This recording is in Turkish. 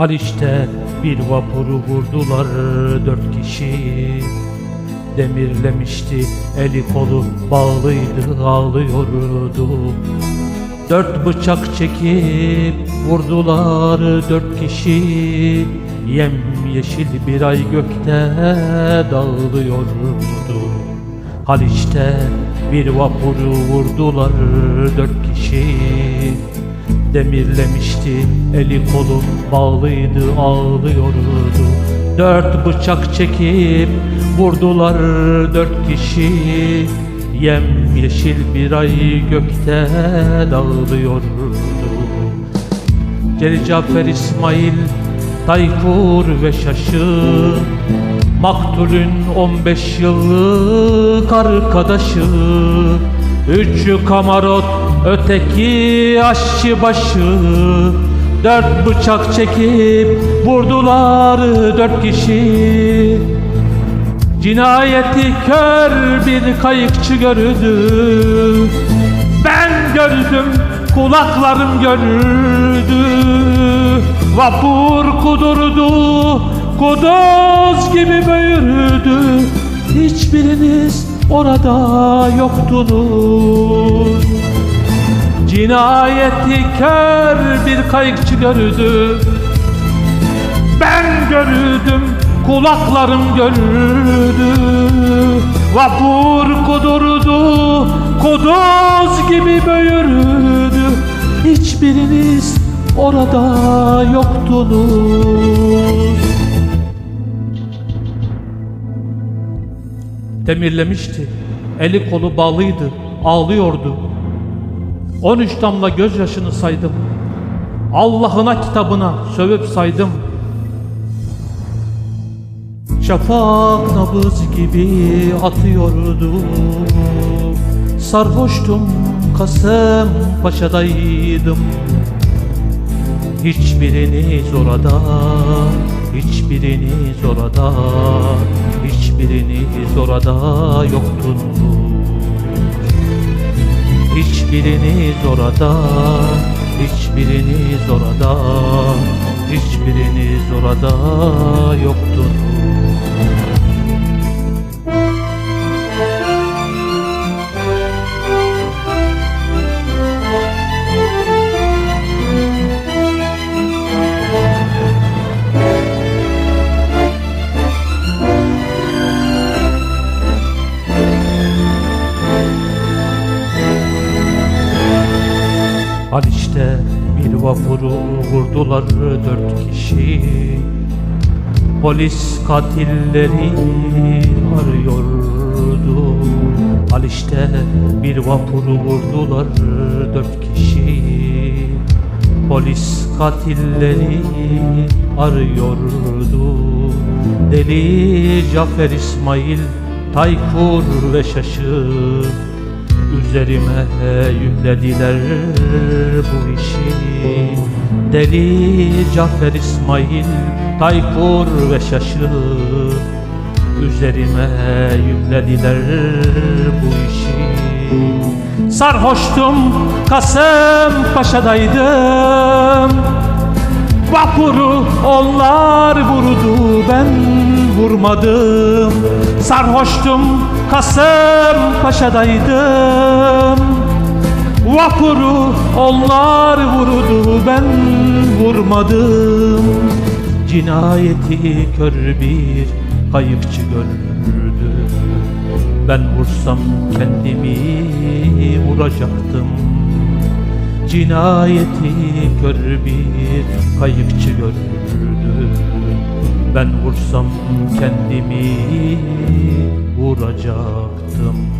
Haliç'te bir vapuru vurdular dört kişi. Demirlemişti eli kolu bağlıydı ağlıyordu. Dört bıçak çekip vurdular dört kişi. Yem yeşil bir ay gökte dağılıyordu Haliç'te bir vapuru vurdular dört kişi Demirlemişti. Eli kolu bağlıydı ağlıyordu. Dört bıçak çekip vurdular dört kişi. Yem yeşil bir ay gökte dağılıyordu. Celil Cafer İsmail Tayfur ve Şaşı. Maktulün 15 yıllık arkadaşı Üçü kamarot öteki aşçıbaşı Dört bıçak çekip vurdular dört kişi. Cinayeti kör bir kayıkçı gördü Ben gördüm kulaklarım gördü Vapur kudurdu kuduz gibi büyürdü Hiçbiriniz orada yoktunuz. Cinayeti kör bir kayıkçı gördü. Ben gördüm kulaklarım gördü. Vapur kudurdu kuduz gibi büyürdü Hiçbiriniz orada yoktunuz Demirlemişti. Eli kolu bağlıydı ağlıyordu. 13 damla gözyaşını saydım. Allah'ına kitabına sövüp saydım. Şafak nabız gibi atıyordu. Sarhoştum Kasım Paşa'daydım. Hiçbiriniz orada Hiçbiriniz orada Hiçbiriniz orada yoktunuz Hiçbiriniz orada Hiçbiriniz orada Hiçbiriniz orada yoktunuz vapuru vurdular dört kişi. Polis katilleri arıyordu. Haliç'te bir vapuru vurdular dört kişi. Polis katilleri arıyordu. Deli Cafer İsmail Tayfur ve Şaşı Üzerime yüklediler bu işi. Deli Cafer İsmail Tayfur ve Şaşı Üzerime yüklediler bu işi. Sarhoştum Kasım Paşa'daydım. Vapuru onlar vurdu ben vurmadım Sarhoştum Kasım Paşa'daydım Vapuru onlar vurdu ben vurmadım. Cinayeti kör bir kayıkçı gördü. Ben vursam kendimi vuracaktım. Cinayeti kör bir kayıkçı gördü. Ben vursam kendimi vuracaktım.